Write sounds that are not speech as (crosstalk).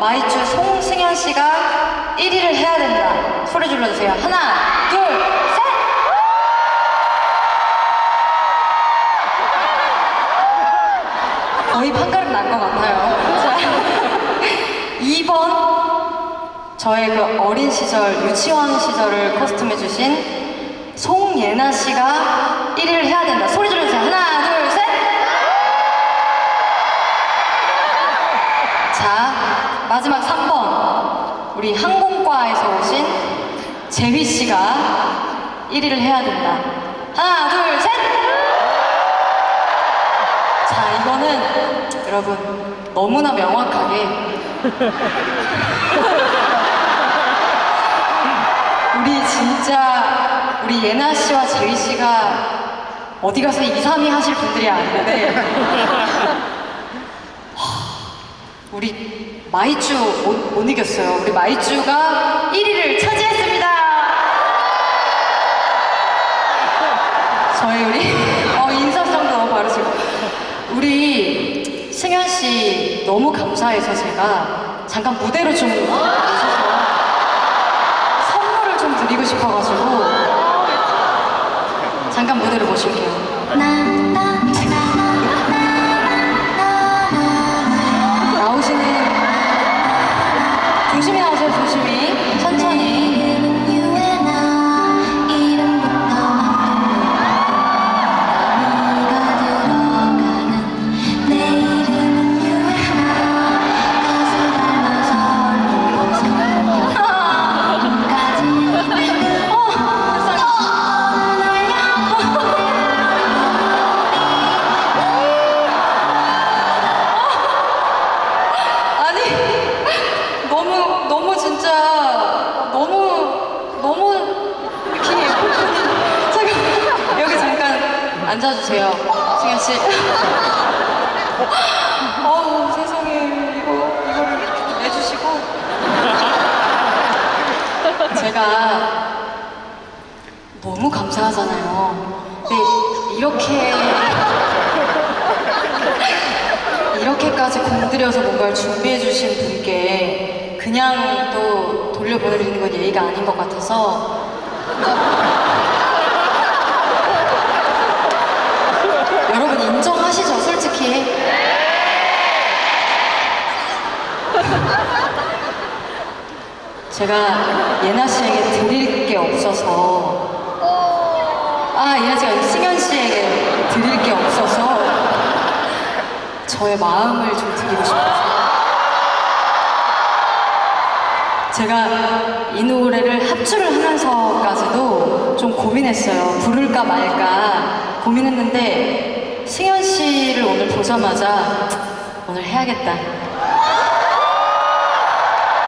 마이쮸 송승현 씨가 1위를 해야 된다. 소리 질러주세요. 하나, 둘, 셋! 거의 판가름 난 것 같아요. 자, (laughs) 2번. 저의 그 어린 시절, 유치원 시절을 커스텀해주신 송예나 씨가 1위를 해야 된다. 소리 질러주세요. 하나, 둘, 셋! 자, 마지막 3번. 우리 항공과에서 오신 재휘 씨가 1위를 해야 된다. 하나, 둘, 셋! 자, 이거는 여러분 너무나 명확하게 (laughs) 우리 진짜 우리 예나 씨와 재희 씨가 어디 가서 2, 3위 하실 분들이 아닌데 우리 마이쮸 못, 못 이겼어요. 우리 마이쮸가 1위를 차지했습니다. 저희 우리 어, 인사성도 너무 바르시고 우리 승현 씨 너무 감사해서 제가 잠깐 무대로 좀 선물을 좀 드리고 싶어가 조심히 앉아주세요 승현 씨. (laughs) 어우 세상에 이거 이거를 이렇게 좀 해주시고 (laughs) 제가 너무 감사하잖아요. 근데 이렇게 (laughs) 이렇게까지 공들여서 뭔가를 준비해 주신 분께 그냥 또 돌려보내드리는 건 예의가 아닌 것 같아서 여러분 인정하시죠 솔직히 제가 예나 씨에게 드릴 게 없어서 아 예나 씨가 승현 씨에게 드릴 게 없어서 저의 마음을 좀 드리고 싶어서 제가 이 노래를 합주를 하면서까지도 좀 고민했어요. 부를까 말까 고민했는데 승현 씨를 오늘 보자마자 오늘 해야겠다.